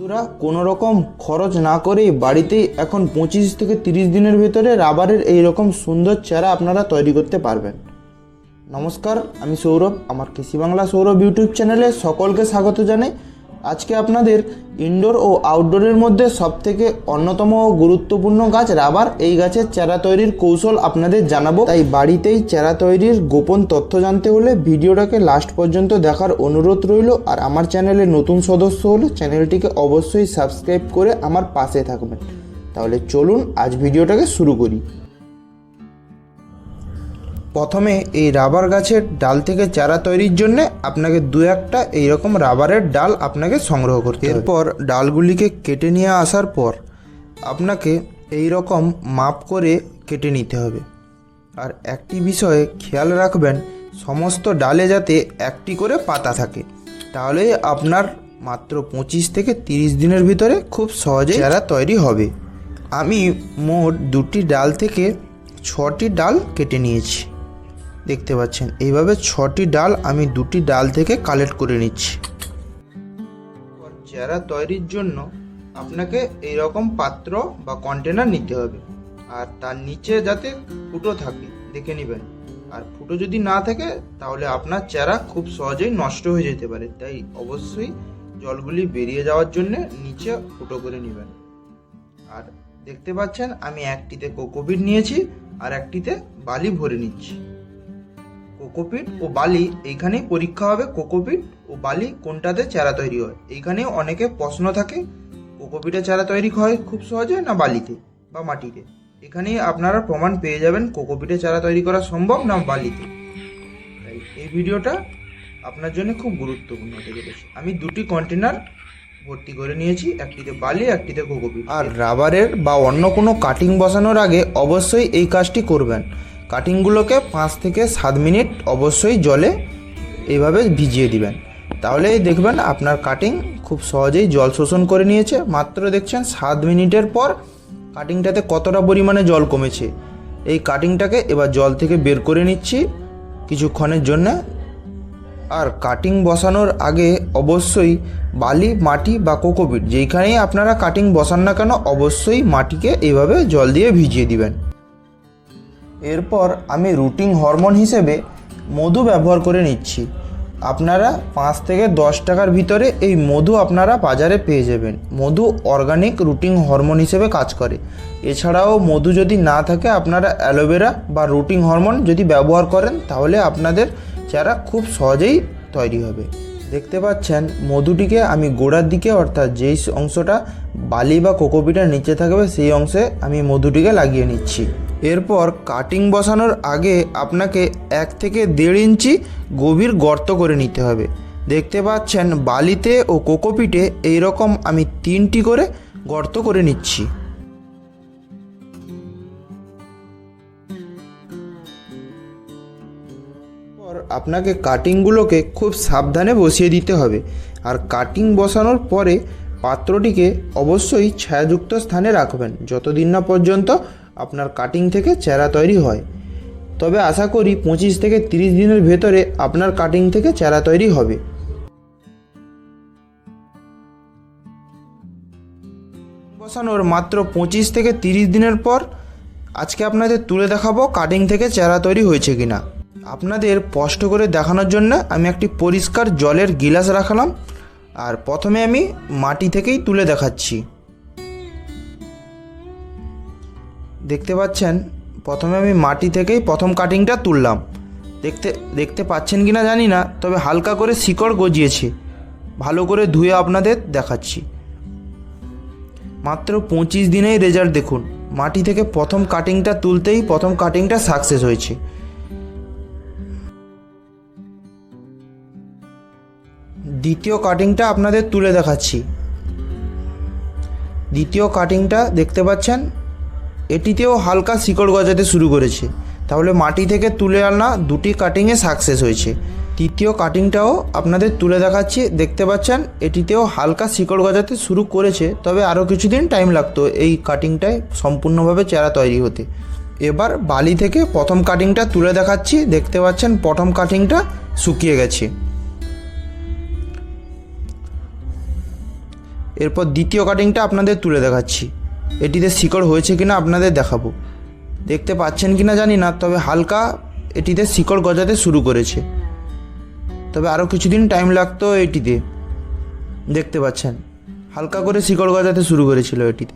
বন্ধুরা কোনো রকম খরচ না করেই বাড়িতেই এখন পঁচিশ থেকে তিরিশ দিনের ভেতরে রাবারের এই রকম সুন্দর চারা আপনারা তৈরি করতে পারবেন। নমস্কার, আমি সৌরভ, আমার কৃষি বাংলা সৌরভ ইউটিউব চ্যানেলে সকলকে স্বাগত জানাই। আজকে আপনাদের ইনডোর ও আউটডোরের মধ্যে সবথেকে অন্যতম ও গুরুত্বপূর্ণ গাছ রাবার। এই গাছের চারা তৈরির কৌশল আপনাদের জানাব। তাই বাড়িতেই চারা তৈরির গোপন তথ্য জানতে হলে ভিডিওটাকে লাস্ট পর্যন্ত দেখার অনুরোধ রইল। আর আমার চ্যানেলে নতুন সদস্য হলে চ্যানেলটিকে অবশ্যই সাবস্ক্রাইব করে আমার পাশে থাকবেন। তাহলে চলুন আজ ভিডিওটাকে শুরু করি। প্রথমে এই রাবার গাছের ডাল থেকে চারা তৈরির জন্য আপনাকে দু একটা এইরকম রাবারের ডাল আপনাকে সংগ্রহ করতে এরপর ডালগুলিকে কেটে নিয়ে আসার পর আপনাকে এই রকম মাপ করে কেটে নিতে হবে। আর একটি বিষয়ে খেয়াল রাখবেন, সমস্ত ডালে যাতে একটি করে পাতা থাকে তাহলেই আপনার মাত্র পঁচিশ থেকে তিরিশ দিনের ভিতরে খুব সহজে চারা তৈরি হবে। আমি মোট দুটি ডাল থেকে ছটি ডাল কেটে নিয়েছি। দেখতে পাচ্ছেন। এইভাবে ছটি ডাল আমি দুটি ডাল থেকে কালেক্ট করে নিচ্ছি। চারা তৈরির জন্য আপনাকে এই রকম পাত্র বা কন্টেনার নিতে হবে। আর তার নিচে যাতে ফুটো থাকে, দেখে নেবেন। আর ফুটো যদি না থাকে, তাহলে আপনার চারা খুব সহজেই নষ্ট হয়ে যেতে পারে। তাই অবশ্যই জলগুলি বেরিয়ে যাওয়ার জন্য নিচে ফুটো করে নেবেন। আর দেখতে পাচ্ছেন, আমি একটিতে কোকোপিট নিয়েছি আর একটিতে বালি ভরে নিচ্ছি। কোকোপিট ও বালি এইখানেই পরীক্ষা হবে কোকোপিট ও বালি কোনটাতে চারা তৈরি হয়। এইখানে অনেকে প্রশ্ন থাকে, কোকোপিটে চারা তৈরি হয় খুব সহজে না বালিতে বা মাটিতে? এখানেই আপনারা প্রমাণ পেয়ে যাবেন কোকোপিটে চারা তৈরি করা সম্ভব না বালিতে। তাই এই ভিডিওটা আপনার জন্য খুব গুরুত্বপূর্ণ হতে চলেছে। আমি দুটি কন্টেনার ভর্তি করে নিয়েছি, একটিতে বালি, একটিতে কোকোপিট। আর রাবারের বা অন্য কোনো কাটিং বসানোর আগে অবশ্যই এই কাজটি করবেন। কাটিংগুলোকে পাঁচ থেকে সাত মিনিট অবশ্যই জলে এইভাবে ভিজিয়ে দিবেন। তাহলেই দেখবেন আপনার কাটিং খুব সহজেই জল শোষণ করে নিয়েছে। মাত্র দেখছেন সাত মিনিটের পর কাটিংটাতে কতটা পরিমাণে জল কমেছে। এই কাটিংটাকে এবার জল থেকে বের করে নিচ্ছি কিছুক্ষণের জন্য। আর কাটিং বসানোর আগে অবশ্যই বালি, মাটি বা কোকোপিট যেইখানেই আপনারা কাটিং বসান না কেন, অবশ্যই মাটিকে এইভাবে জল দিয়ে ভিজিয়ে দিবেন। এরপর আমি রুটিং হরমোন হিসেবে মধু ব্যবহার করে নিচ্ছি। আপনারা পাঁচ থেকে দশ টাকার ভিতরে এই মধু আপনারা বাজারে পেয়ে যাবেন। মধু অর্গানিক রুটিং হরমোন হিসেবে কাজ করে। এছাড়াও মধু যদি না থাকে, আপনারা অ্যালোভেরা বা রুটিং হরমোন যদি ব্যবহার করেন, তাহলে আপনাদের চারা খুব সহজেই তৈরি হবে। দেখতে পাচ্ছেন, মধুটিকে আমি গোড়ার দিকে, অর্থাৎ যেই অংশটা বালি বা কোকোপিটার নিচে থাকবে, সেই অংশে আমি মধুটিকে লাগিয়ে নিচ্ছি। এরপর কাটিং বসানোর আগে আপনাকে এক থেকে দেড় ইঞ্চি গভীর গর্ত করে নিতে হবে। দেখতে পাচ্ছেন বালিতে ও কোকোপিটে এই রকম আমি তিনটি করে গর্ত করে নিচ্ছি। আপনাকে কাটিংগুলোকে খুব সাবধানে বসিয়ে দিতে হবে। আর কাটিং বসানোর পরে পাত্রটিকে অবশ্যই ছায়াযুক্ত স্থানে রাখবেন, যতদিন না পর্যন্ত আপনার কাটিং থেকে চারা তৈরি হয়। তবে আশা করি পঁচিশ থেকে তিরিশ দিনের ভেতরে আপনার কাটিং থেকে চারা তৈরি হবে। বসানোর মাত্র পঁচিশ থেকে তিরিশ দিনের পর আজকে আপনাদের তুলে দেখাবো কাটিং থেকে চারা তৈরি হয়েছে কিনা। আপনাদের স্পষ্ট করে দেখানোর জন্য আমি একটি পরিষ্কার জলের গিলাস রাখলাম। আর প্রথমে আমি মাটি থেকেই তুলে দেখাচ্ছি। দেখতে পাচ্ছেন? প্রথমে আমি মাটি থেকেই প্রথম কাটিংটা তুললাম। দেখতে দেখতে পাচ্ছেন কি না জানি না, তবে হালকা করে শিকড় গজিয়েছে। ভালো করে ধুয়ে আপনাদের দেখাচ্ছি। মাত্র পঁচিশ দিনেই রেজাল্ট দেখুন। মাটি থেকে প্রথম কাটিংটা তুলতেই প্রথম কাটিংটা সাকসেস হয়েছে। দ্বিতীয় কাটিংটা আপনাদের তুলে দেখাচ্ছি। দ্বিতীয় কাটিংটা দেখতে পাচ্ছেন? এটিতেও হালকা শিকড় গজাতে শুরু করেছে। তাহলে মাটি থেকে তুলে আনা দুটি কাটিংয়ে সাকসেস হয়েছে। তৃতীয় কাটিংটাও আপনাদের তুলে দেখাচ্ছি। দেখতে পাচ্ছেন, এটিতেও হালকা শিকড় গজাতে শুরু করেছে, তবে আরও কিছুদিন টাইম লাগতো এই কাটিংটায় সম্পূর্ণভাবে চারা তৈরি হতে। এবার বালি থেকে প্রথম কাটিংটা তুলে দেখাচ্ছি। দেখতে পাচ্ছেন, প্রথম কাটিংটা শুকিয়ে গেছে। এরপর দ্বিতীয় কাটিংটা আপনাদের তুলে দেখাচ্ছি। এটিতে শিকড় হয়েছে কিনা আপনাদের দেখাবো। দেখতে পাচ্ছেন কিনা জানি না, তবে হালকা এটিতে শিকড় গজাতে শুরু করেছে। তবে আরও কিছুদিন টাইম লাগতো এটিতে। দেখতে পাচ্ছেন, হালকা করে শিকড় গজাতে শুরু করেছিল এটিতে।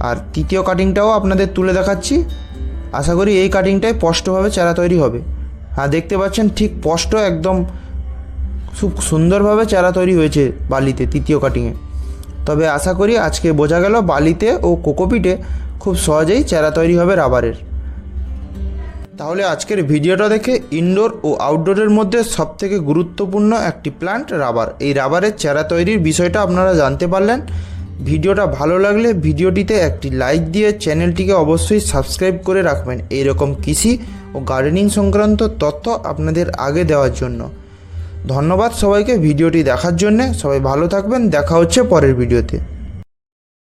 আর তৃতীয় কাটিংটাও আপনাদের তুলে দেখাচ্ছি। আশা করি এই কাটিংটায় স্পষ্টভাবে চারা তৈরি হবে। হ্যাঁ দেখতে পাচ্ছেন ঠিক স্পষ্ট একদম খুব সুন্দরভাবে চারা তৈরি হয়েছে বালিতে তৃতীয় কাটিংয়ে তবে আশা করি আজকে বোঝা গেল বালিতে ও কোকোপিটে খুব সহজেই চারা তৈরি হবে রাবারের। তাহলে আজকের ভিডিওটা দেখে ইনডোর ও আউটডোরের মধ্যে সবথেকে গুরুত্বপূর্ণ একটি প্ল্যান্ট রাবার। এই রাবারের চারা তৈরির বিষয়টা আপনারা জানতে পারলেন। ভিডিওটা ভালো লাগলে ভিডিওটিতে একটি লাইক দিয়ে চ্যানেলটিকে অবশ্যই সাবস্ক্রাইব করে রাখবেন। এইরকম কৃষি ও গার্ডেনিং সংক্রান্ত তথ্য আপনাদের আগে দেওয়ার জন্য। ধন্যবাদ সবাইকে ভিডিওটি দেখার জন্যে। সবাই ভালো থাকবেন। দেখা হচ্ছে পরের ভিডিওতে।